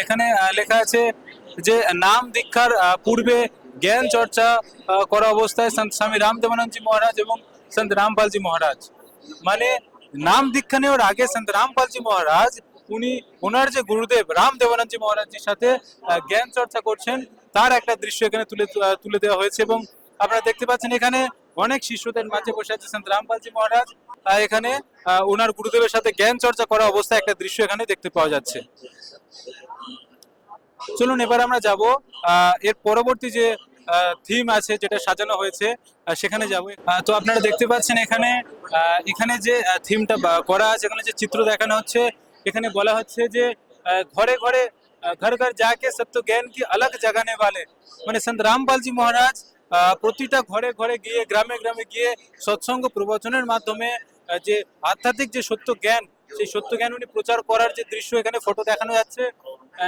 এখানে লেখা আছে যে নাম দীক্ষার পূর্বে জ্ঞান চর্চা করা অবস্থায় সন্ত স্বামী রামদেবানন্দজি মহারাজ এবং সন্ত রামপালজি মহারাজ। মানে নাম দীক্ষা নেওয়ার আগে সন্ত রামপালজি মহারাজ, উনি ওনার যে গুরুদেব রাম দেবানন্দজি মহারাজজির সাথে জ্ঞান চর্চা করছেন, তার একটা দৃশ্য এখানে তুলে তুলে দেওয়া হয়েছে এবং আপনারা দেখতে পাচ্ছেন এখানে অনেক শিষ্যদের মাঝে বসে আছে সন্ত রামপালজি মহারাজ এখানে ওনার গুরুদেবের সাথে জ্ঞান চর্চা করা অবস্থায় একটা দৃশ্য এখানে দেখতে পাওয়া যাচ্ছে। চলুন, এবার আমরা যাব এর পরবর্তী যে থিম আছে যেটা সাজানো হয়েছে সেখানে যাব। তো আপনারা দেখতে পাচ্ছেন এখানে এখানে যে থিমটা করা আছে, এখানে যে চিত্র দেখানো হচ্ছে, এখানে বলা হচ্ছে যে ঘরে ঘরে ঘর ঘর যাকে সত্য জ্ঞান কি আলাগ জাগানে वाले মানে সন্ত রামপালজি মহারাজ প্রতিটা ঘরে ঘরে গিয়ে, গ্রামে গ্রামে গিয়ে সৎসঙ্গ প্রবচনের মাধ্যমে যে আধ্যাত্মিক যে সত্য জ্ঞান, সেই সত্য জ্ঞান উনি প্রচার করার যে দৃশ্য এখানে ফটো দেখানো যাচ্ছে।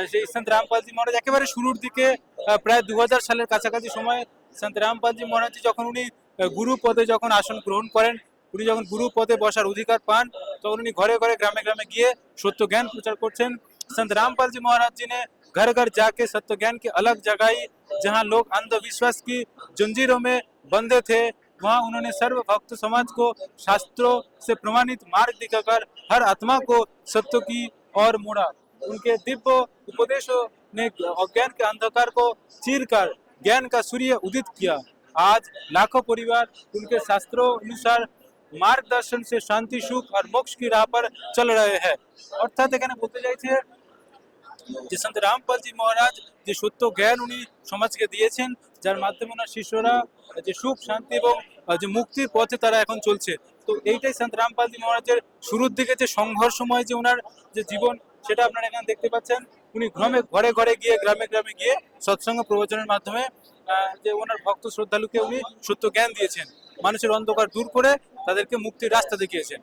সেই সন্ত রামপালজি মহারাজ একেবারে শুরুর দিকে আহ, প্রায় দু সালের কাছাকাছি সময় সন্ত রামপালজি মহারাজ যখন উনি আহ, গুরু পদে যখন আসন গ্রহণ করেন উনি যখন গুরু পদে বসার অধিকার পান তখন উনি ঘরে ঘরে গ্রামে গ্রামে গিয়ে সত্য জ্ঞান প্রচার করছেন संत रामपाल जी महाराज जी ने घर घर जाके सत्य ज्ञान की अलग जगाई जहां लोग अंधविश्वास की जंजीरों में बंधे थे वहां उन्होंने सर्व भक्त समाज को शास्त्रों से प्रमाणित मार्ग दिखाकर हर आत्मा को सत्य की ओर मोड़ा उनके दिव्य उपदेशों ने अज्ञान के अंधकार को चीर कर ज्ञान का सूर्य उदित किया आज लाखों परिवार उनके शास्त्रों अनुसार मार्गदर्शन से शांति सुख और मोक्ष की राह पर चल रहे हैं অর্থাৎ এখানে বলতে চাইছে যে সন্ত রামপালজি মহারাজ যে সত্য জ্ঞান উনি সমাজকে দিয়েছেন যার মাধ্যমে ওনার শিষ্যরা যে সুখ শান্তি এবং আহ, যে মুক্তির পথে তারা এখন চলছে তো এইটাই সন্ত রামপালজি মহারাজের শুরুর দিকে যে সংঘর্ষময় যে ওনার যে জীবন সেটা আপনারা এখানে দেখতে পাচ্ছেন। উনি গ্রামে, ঘরে ঘরে গিয়ে, গ্রামে গ্রামে গিয়ে সৎসঙ্গ প্রবচনের মাধ্যমে যে ওনার ভক্ত শ্রদ্ধালুকে উনি সত্য জ্ঞান দিয়েছেন। মানুষের অন্ধকার দূর করে তাদেরকে মুক্তির রাস্তা দেখিয়েছেন।